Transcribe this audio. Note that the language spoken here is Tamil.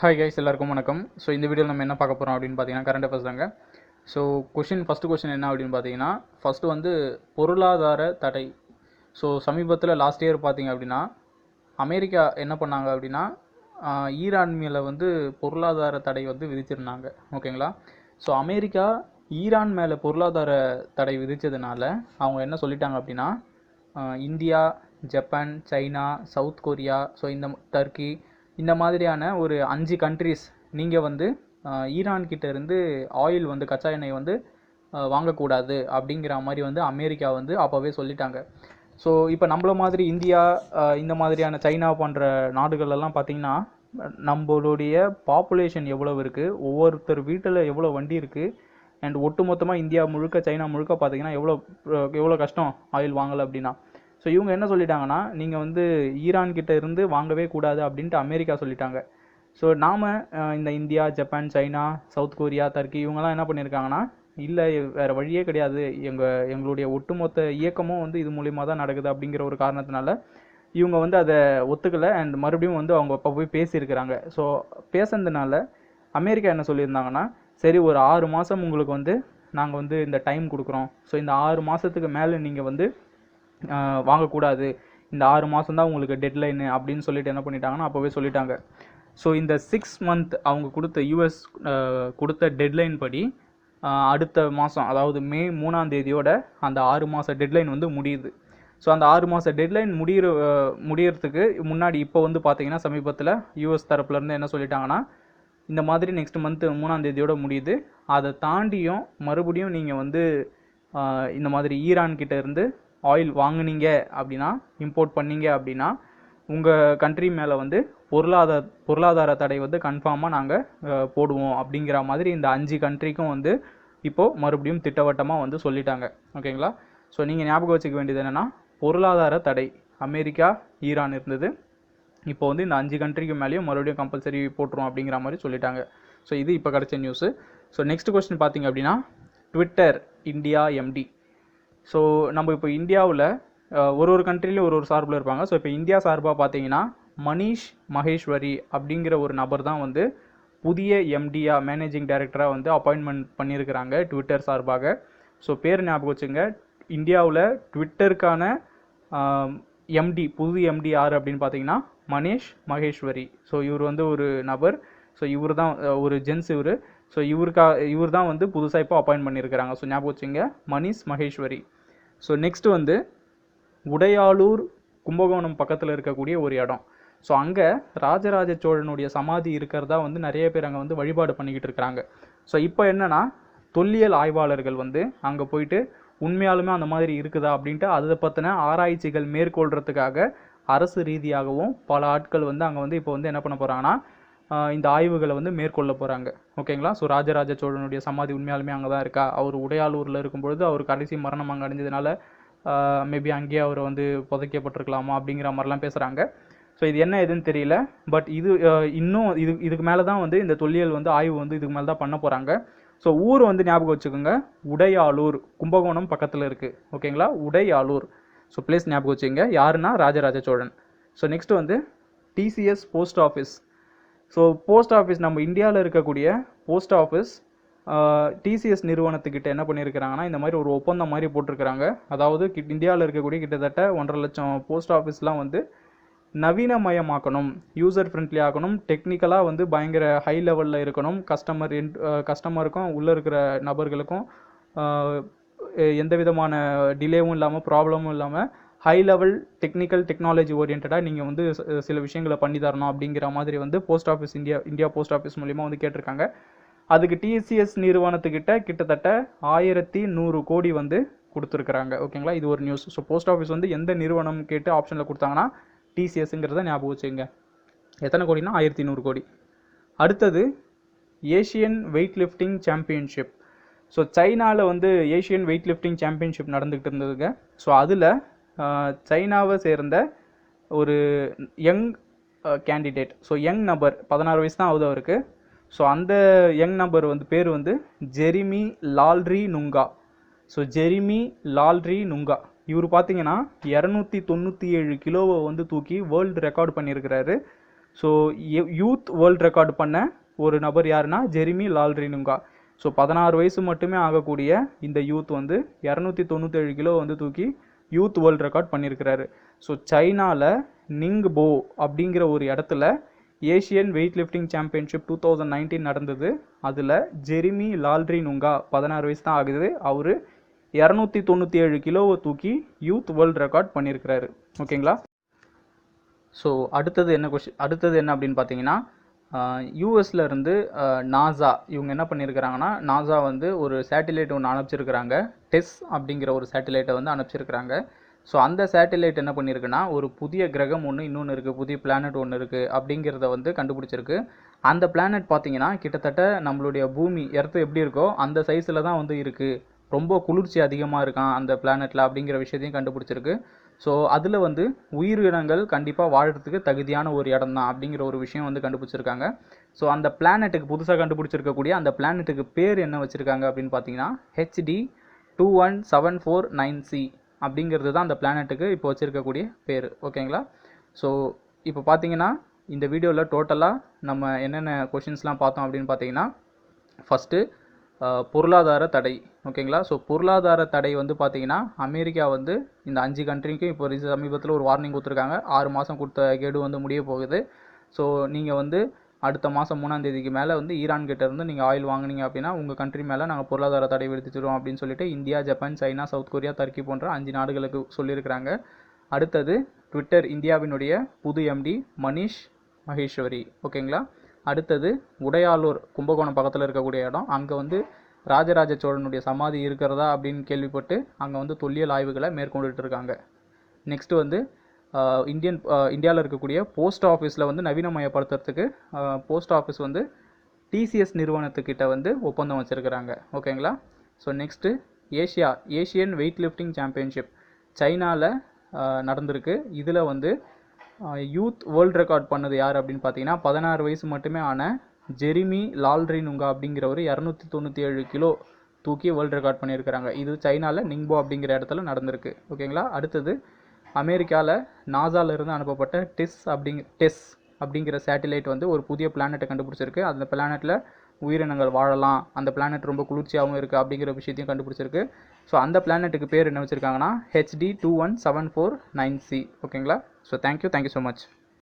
ஹாய் கைஸ் எல்லாருக்கும் வணக்கம். ஸோ இந்த வீடியோவில் நம்ம என்ன பார்க்க போகிறோம் அப்படின்னு பார்த்தீங்கன்னா கரண்ட் அஃபேர்ஸ் தாங்க. ஸோ கொஷின் ஃபஸ்ட்டு கொஷின் என்ன அப்படின்னு பார்த்தீங்கன்னா ஃபஸ்ட்டு வந்து பொருளாதார தடை. ஸோ சமீபத்தில் லாஸ்ட் இயர் பார்த்தீங்க அப்படின்னா அமெரிக்கா என்ன பண்ணாங்க அப்படின்னா ஈரான் மேலே வந்து பொருளாதார தடை வந்து விதிச்சிருந்தாங்க. ஓகேங்களா? ஸோ அமெரிக்கா ஈரான் மேலே பொருளாதார தடை விதித்ததுனால அவங்க என்ன சொல்லிட்டாங்க அப்படின்னா India Japan China South Korea so இந்த டர்க்கி இந்த மாதிரியான ஒரு அஞ்சு கண்ட்ரிஸ் நீங்கள் வந்து ஈரான்கிட்ட இருந்து ஆயில் வந்து கச்சா எண்ணெய் வந்து வாங்கக்கூடாது அப்படிங்கிற மாதிரி வந்து அமெரிக்கா வந்து அப்போவே சொல்லிட்டாங்க. ஸோ இப்போ நம்மள மாதிரி இந்தியா இந்த மாதிரியான சைனா போன்ற நாடுகளெல்லாம் பார்த்தீங்கன்னா நம்மளுடைய பாப்புலேஷன் எவ்வளோ இருக்குது ஒவ்வொருத்தர் வீட்டில் எவ்வளோ வண்டி இருக்குது அண்ட் ஒட்டுமொத்தமாக இந்தியா முழுக்க சைனா முழுக்க பார்த்தீங்கன்னா எவ்வளோ எவ்வளோ கஷ்டம் ஆயில் வாங்கலை அப்படின்னா. ஸோ இவங்க என்ன சொல்லிட்டாங்கன்னா நீங்கள் வந்து ஈரான் கிட்ட இருந்து வாங்கவே கூடாது அப்படின்ட்டு அமெரிக்கா சொல்லிட்டாங்க. ஸோ நாம் இந்த India Japan China South Korea Turkey இவங்கெல்லாம் என்ன பண்ணியிருக்காங்கன்னா இல்லை வேறு வழியே கிடையாது. எங்கள் எங்களுடைய ஒட்டுமொத்த இயக்கமும் வந்து இது மூலிமா தான் நடக்குது அப்படிங்கிற ஒரு காரணத்தினால இவங்க வந்து அதை ஒத்துக்கலை. அண்ட் மறுபடியும் வந்து அவங்க அப்போ போய் பேசியிருக்கிறாங்க. ஸோ பேசுனதுனால அமெரிக்கா என்ன சொல்லியிருந்தாங்கன்னா சரி ஒரு ஆறு மாதம் உங்களுக்கு வந்து நாங்கள் வந்து இந்த டைம் கொடுக்குறோம். ஸோ இந்த ஆறு மாதத்துக்கு மேலே நீங்கள் வந்து வாங்கக்கூடாது. இந்த ஆறு மாதம் தான் உங்களுக்கு டெட்லைனு அப்படின்னு சொல்லிட்டு என்ன பண்ணிட்டாங்கன்னா அப்போவே சொல்லிட்டாங்க. ஸோ இந்த சிக்ஸ் மந்த் அவங்க கொடுத்த யூஎஸ் கொடுத்த டெட்லைன் படி அடுத்த மாதம் அதாவது மே மூணாம் தேதியோட அந்த ஆறு மாத டெட்லைன் வந்து முடியுது. ஸோ அந்த ஆறு மாத டெட்லைன் முடிகிற முடியறதுக்கு முன்னாடி இப்போ வந்து பார்த்தீங்கன்னா சமீபத்தில் யூஎஸ் தரப்புலேருந்து என்ன சொல்லிட்டாங்கன்னா இந்த மாதிரி நெக்ஸ்ட் மந்த்து மூணாம் தேதியோட முடியுது. அதை தாண்டியும் மறுபடியும் நீங்கள் வந்து இந்த மாதிரி ஈரான் இருந்து ஆயில் வாங்குனீங்க அப்படின்னா இம்போர்ட் பண்ணீங்க அப்படின்னா உங்கள் கண்ட்ரி மேலே வந்து பொருளாதார பொருளாதார தடை வந்து கன்ஃபார்மாக நாங்கள் போடுவோம் அப்படிங்கிற மாதிரி இந்த அஞ்சு கண்ட்ரிக்கும் வந்து இப்போது மறுபடியும் திட்டவட்டமாக வந்து சொல்லிட்டாங்க. ஓகேங்களா? ஸோ நீங்கள் ஞாபகம் வச்சுக்க வேண்டியது என்னென்னா பொருளாதார தடை. அமெரிக்கா ஈரான் இருந்தது. இப்போ வந்து இந்த அஞ்சு கண்ட்ரிக்கு மேலேயும் மறுபடியும் கம்பல்சரி போட்டுரும் அப்படிங்கிற மாதிரி சொல்லிட்டாங்க. ஸோ இது இப்போ கிடைச்ச நியூஸு ஸோ நெக்ஸ்ட் கொஸ்டின் பார்த்தீங்க அப்படின்னா ட்விட்டர் இந்தியா எம்டி ஸோ நம்ம இப்போ இந்தியாவில் ஒரு ஒரு கண்ட்ரிலையும் ஒரு ஒரு சார்பில் இருப்பாங்க. ஸோ இப்போ இந்தியா சார்பாக பார்த்தீங்கன்னா மணீஷ் மகேஸ்வரி அப்படிங்கிற ஒரு நபர் தான் வந்து புதிய எம்டியா மேனேஜிங் டைரக்டராக வந்து அப்பாயின்மெண்ட் பண்ணியிருக்கிறாங்க ட்விட்டர் சார்பாக. ஸோ பேர் ஞாபகம் வச்சுங்க இந்தியாவில் ட்விட்டருக்கான எம்டி புது எம்டி யார் அப்படின்னு பார்த்தீங்கன்னா மனேஷ் மகேஸ்வரி. ஸோ இவர் வந்து ஒரு நபர். ஸோ இவர் தான் ஒரு ஜென்ஸ் இவர். ஸோ இவருக்கா இவர் தான் வந்து புதுசாக இப்போ அப்பாயின்ட் பண்ணியிருக்கிறாங்க ஸோ ஞாபகம் வச்சுங்க மனிஷ் மகேஸ்வரி. ஸோ நெக்ஸ்ட் வந்து உடையாளூர் கும்பகோணம் பக்கத்தில் இருக்கக்கூடிய ஒரு இடம். ஸோ அங்கே ராஜராஜ சோழனுடைய சமாதி இருக்கிறதா வந்து நிறைய பேர் அங்கே வந்து வழிபாடு பண்ணிக்கிட்டு இருக்கிறாங்க ஸோ இப்போ என்னென்னா தொல்லியல் ஆய்வாளர்கள் வந்து அங்கே போயிட்டு உண்மையாலுமே அந்த மாதிரி இருக்குதா அப்படின்ட்டு அதை பற்றின ஆராய்ச்சிகள் மேற்கொள்கிறதுக்காக அரசு ரீதியாகவும் பல ஆட்கள் வந்து அங்கே வந்து இப்போ வந்து என்ன பண்ண போகிறாங்கன்னா இந்த ஆய்வுகளை வந்து மேற்கொள்ள போகிறாங்க ஓகேங்களா? ஸோ ராஜராஜ சோழனுடைய சமாதி உண்மையாலுமே அங்கே தான் இருக்கா? அவர் உடையாளூரில் இருக்கும்பொழுது அவர் கடைசி மரணம் அங்கே அடைஞ்சதுனால மேபி அங்கேயே அவர் வந்து புதைக்கப்பட்டிருக்கலாமா அப்படிங்கிற மாதிரிலாம் பேசுகிறாங்க ஸோ இது என்ன எதுன்னு தெரியல. பட் இது இன்னும் இது இதுக்கு மேலே தான் வந்து இந்த தொல்லியல் வந்து ஆய்வு வந்து இதுக்கு மேலே தான் பண்ண போகிறாங்க ஸோ ஊர் வந்து ஞாபகம் வச்சுக்கோங்க. உடையாளூர் கும்பகோணம் பக்கத்தில் இருக்குது ஓகேங்களா? உடையாளூர். ஸோ பிளேஸ் ஞாபகம் வச்சுங்க யாருன்னா? ராஜராஜ சோழன். ஸோ நெக்ஸ்ட் வந்து TCS post office so post office நம்ம இந்தியாவில் இருக்கக்கூடிய போஸ்ட் ஆஃபீஸ் டிசிஎஸ் நிறுவனத்துக்கிட்ட என்ன பண்ணியிருக்கிறாங்கன்னா இந்த மாதிரி ஒரு ஒப்பந்தம் மாதிரி போட்டிருக்கிறாங்க. அதாவது கிட் இந்தியாவில் இருக்கக்கூடிய கிட்டத்தட்ட ஒன்றரை லட்சம் போஸ்ட் ஆஃபீஸ்லாம் வந்து நவீனமயமாக்கணும் யூசர் ஃப்ரெண்ட்லி ஆக்கணும் டெக்னிக்கலாக வந்து பயங்கர ஹை லெவலில் இருக்கணும் கஸ்டமர் கஸ்டமருக்கும் உள்ளே இருக்கிற நபர்களுக்கும் எந்த விதமான டிலேவும் இல்லாமல் ப்ராப்ளமும் இல்லாமல் ஹை லெவல் டெக்னிக்கல் டெக்னாலஜி ஓரியன்டாக நீங்கள் வந்து சில விஷயங்களை பண்ணி தரணும் அப்படிங்கிற மாதிரி வந்து post office India India post office மூலிமா வந்து கேட்டிருக்காங்க. அதுக்கு டிசிஎஸ் நிறுவனத்துக்கிட்ட கிட்டத்தட்ட ஆயிரத்தி நூறு கோடி வந்து கொடுத்துருக்குறாங்க. ஓகேங்களா இது ஒரு நியூஸ் ஸோ போஸ்ட் ஆஃபீஸ் வந்து எந்த நிறுவனம் கேட்டு ஆப்ஷனில் கொடுத்தாங்கன்னா டிசிஎஸ்ங்கிறத ஞாபகம் வச்சுங்க எத்தனை கோடினா ஆயிரத்தி நூறு கோடி. அடுத்தது Asian weight lifting championship so சைனாவில் வந்து ஏஷியன் வெயிட் லிஃப்டிங் சாம்பியன்ஷிப் நடந்துக்கிட்டு இருந்ததுங்க. ஸோ அதில் சைனாவை சேர்ந்த ஒரு யங் கேண்டிடேட் ஸோ யங் நபர் பதினாறு வயசு தான் ஆகுது அவருக்கு. ஸோ அந்த யங் நபர் வந்து பேர் வந்து Jeremy Lalrinnunga. So Jeremy Lalrinnunga. இவர் பார்த்தீங்கன்னா இரநூத்தி தொண்ணூற்றி ஏழு கிலோவை வந்து தூக்கி வேர்ல்டு ரெக்கார்ட் பண்ணியிருக்கிறாரு. ஸோ யூத் வேர்ல்ட் ரெக்கார்டு பண்ண ஒரு நபர் யாருன்னா ஜெரிமி லால்ரி நுங்கா. ஸோ பதினாறு வயசு மட்டுமே ஆகக்கூடிய இந்த யூத் வந்து இரநூத்தி தொண்ணூற்றேழு கிலோ வந்து தூக்கி யூத் வேர்ல்ட் ரெக்கார்ட் பண்ணியிருக்கிறாரு. ஸோ சைனாவில் நிங் போ அப்படிங்கிற ஒரு இடத்துல Asian weight lifting championship two thousand nineteen நடந்தது. அதில் ஜெரிமி லால்ரி நுங்கா பதினாறு வயசு தான் ஆகுது. அவர் இரநூத்தி தொண்ணூற்றி ஏழு கிலோவை தூக்கி யூத் வேர்ல்ட் ரெக்கார்ட் பண்ணியிருக்கிறாரு. ஓகேங்களா? ஸோ அடுத்தது என்ன கொஷின் அடுத்தது என்ன அப்படின்னு பார்த்தீங்கன்னா யூஎஸ்ல இருந்து நாசா இவங்க என்ன பண்ணியிருக்கிறாங்கன்னா நாசா வந்து ஒரு சேட்டிலைட் ஒன்று அனுப்பிச்சிருக்கிறாங்க. டெஸ் அப்படிங்கிற ஒரு சேட்டிலைட்டை வந்து அனுப்பிச்சிருக்கிறாங்க. ஸோ அந்த சேட்டிலைட் என்ன பண்ணியிருக்குன்னா ஒரு புதிய கிரகம் ஒன்று இன்னொன்று இருக்குது புதிய பிளானட் ஒன்று இருக்குது அப்படிங்கிறத வந்து கண்டுபிடிச்சிருக்கு. அந்த பிளானட் பார்த்தீங்கன்னா கிட்டத்தட்ட நம்மளுடைய பூமி எர்த்து எப்படி இருக்கோ அந்த சைஸில் தான் வந்து இருக்குது ரொம்ப குளிர்ச்சி அதிகமாக இருக்கான் அந்த பிளானட்டில் அப்படிங்கிற விஷயத்தையும் கண்டுபிடிச்சிருக்கு. ஸோ அதில் வந்து உயிரினங்கள் கண்டிப்பாக வாழறதுக்கு தகுதியான ஒரு இடம் தான் அப்படிங்கிற ஒரு விஷயம் வந்து கண்டுபிடிச்சிருக்காங்க. ஸோ அந்த பிளானெட்டுக்கு புதுசாக கண்டுபிடிச்சிருக்கக்கூடிய அந்த பிளானெட்டுக்கு பேர் என்ன வச்சுருக்காங்க அப்படின்னு பார்த்தீங்கன்னா HD two one seven four nine C அப்படிங்கிறது தான் அந்த பிளானெட்டுக்கு இப்போ வச்சுருக்கக்கூடிய பேர். ஓகேங்களா ஸோ இப்போ பார்த்தீங்கன்னா இந்த வீடியோவில் டோட்டலாக நம்ம என்னென்ன கொஷின்ஸ்லாம் பார்த்தோம் அப்படின்னு பார்த்தீங்கன்னா ஃபஸ்ட்டு பொருளாதார தடை. ஓகேங்களா? ஸோ பொருளாதார தடை வந்து பார்த்தீங்கன்னா அமெரிக்கா வந்து இந்த அஞ்சு கண்ட்ரிக்கும் இப்போ ரீச சமீபத்தில் ஒரு வார்னிங் கொடுத்துருக்காங்க. ஆறு மாதம் கொடுத்த கெடு வந்து முடிய போகுது. ஸோ நீங்கள் வந்து அடுத்த மாதம் மூணாம் தேதிக்கு மேலே வந்து ஈரான் கிட்ட இருந்து நீங்கள் ஆயில் வாங்குனீங்க அப்படின்னா உங்கள் கண்ட்ரி மேலே நாங்கள் பொருளாதார தடை விதிச்சிடுவோம் அப்படின்னு சொல்லிட்டு India Japan China South Korea Turkey போன்ற அஞ்சு நாடுகளுக்கு சொல்லியிருக்கிறாங்க. அடுத்தது ட்விட்டர் இந்தியாவினுடைய புது எம்டி மனிஷ் மகேஸ்வரி. ஓகேங்களா? அடுத்தது உடையாளூர் கும்பகோணம் பக்கத்தில் இருக்கக்கூடிய இடம். அங்கே வந்து ராஜராஜ சோழனுடைய சமாதி இருக்கிறதா அப்படின்னு கேள்விப்பட்டு அங்கே வந்து தொல்லியல் ஆய்வுகளை மேற்கொண்டுட்டு இருக்காங்க. நெக்ஸ்ட்டு வந்து இந்தியன் இந்தியாவில் இருக்கக்கூடிய போஸ்ட் ஆஃபீஸில் வந்து நவீனமயப்படுத்துறதுக்கு போஸ்ட் ஆஃபீஸ் வந்து டிசிஎஸ் நிறுவனத்துக்கிட்ட வந்து ஒப்பந்தம் வச்சுருக்கிறாங்க. ஓகேங்களா? So next Asia Asian weight lifting championship சைனாவில் நடந்திருக்கு. இதில் வந்து யூத் வேர்ல்ட் ரெக்கார்ட் பண்ணது யார் அப்படின்னு பார்த்தீங்கன்னா பதினாறு வயசு மட்டுமே ஆன ஜெரிமி லால்ரினுங்கா அப்படிங்கிறவர் இரநூத்தி தொண்ணூற்றி ஏழு கிலோ தூக்கி வேர்ல்டு ரெக்கார்ட் பண்ணியிருக்கிறாங்க. இது சைனாவில் நிங்போ அப்படிங்கிற இடத்துல நடந்திருக்கு. ஓகேங்களா? அடுத்தது அமெரிக்காவில் நாசால இருந்து அனுப்பப்பட்ட டெஸ் அப்படிங்க டெஸ் அப்படிங்கிற சேட்டிலைட் வந்து ஒரு புதிய பிளானெட்டை கண்டுபிடிச்சிருக்கு. அந்த பிளானெட்டில் உயிரினங்கள் வாழலாம். அந்த பிளானெட் ரொம்ப குளிர்ச்சியாகவும் இருக்குது அப்படிங்கிற விஷயத்தையும் கண்டுபிடிச்சிருக்கு. ஸோ அந்த பிளானெட்டுக்கு பேர் என்ன வச்சுருக்காங்கன்னா HD two one seven four nine C ஓகேங்களா? So thank you thank you so much